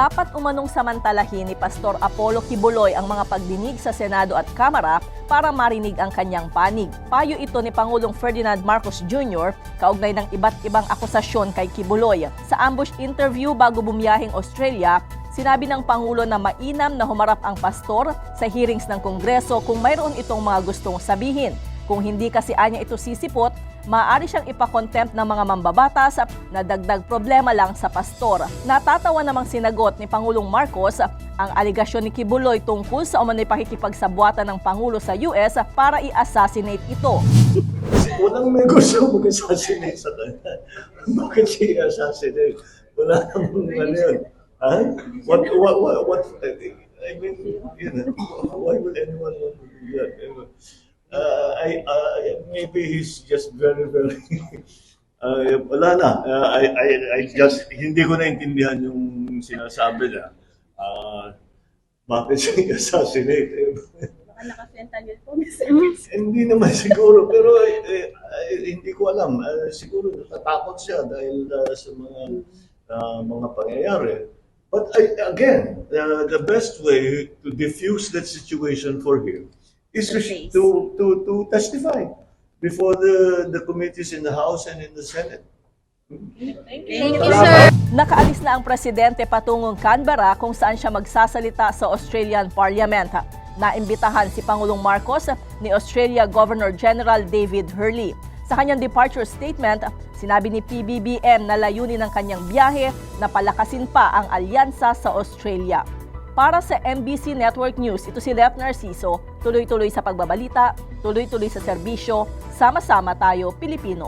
Dapat umanong samantalahin ni Pastor Apollo Kibuloy ang mga pagdinig sa Senado at Kamara para marinig ang kanyang panig. Payo ito ni Pangulong Ferdinand Marcos Jr. kaugnay ng iba't ibang akusasyon kay Kibuloy. Sa ambush interview bago bumiyahing Australia, Sinabi ng Pangulo na mainam na humarap ang pastor sa hearings ng Kongreso kung mayroon itong mga gustong sabihin. Kung hindi kasi anya ito sisipot, maaari siyang ipakontempt ng mga mambabatas na dagdag problema lang sa pastor. Natatawa namang sinagot ni Pangulong Marcos ang aligasyon ni Kibuloy tungkol sa umano'y pakikipagsabwatan ng Pangulo sa US para i-assassinate ito. Walang may gusto mag-assassinate sa kanya. Bakit siya assassinate? Wala namang ano yun. Ha? What, what, what, what, I mean, you know, why would anyone want to do that? Uh, I, uh, maybe he's just very, very, uh, wala na. Uh, I, I, I just, hindi ko naintindihan yung sinasabi na. Uh, bakit siya assassinate? Baka naka-fentanyl po, Mr. Hindi naman siguro, pero eh, eh, hindi ko alam. Eh, siguro natatakot siya dahil uh, sa mga uh, mga pangyayari. But I, again, uh, the best way to diffuse that situation for him is to, To to, to, testify before the, the committees in the House and in the Senate. Thank you, sir. Nakaalis na ang presidente patungong Canberra kung saan siya magsasalita sa Australian Parliament. Naimbitahan si Pangulong Marcos ni Australia Governor General David Hurley. Sa kanyang departure statement, sinabi ni PBBM na layunin ng kanyang biyahe na palakasin pa ang alyansa sa Australia. Para sa MBC Network News, ito si Lef Narciso, tuloy-tuloy sa pagbabalita, tuloy-tuloy sa serbisyo, sama-sama tayo Pilipino.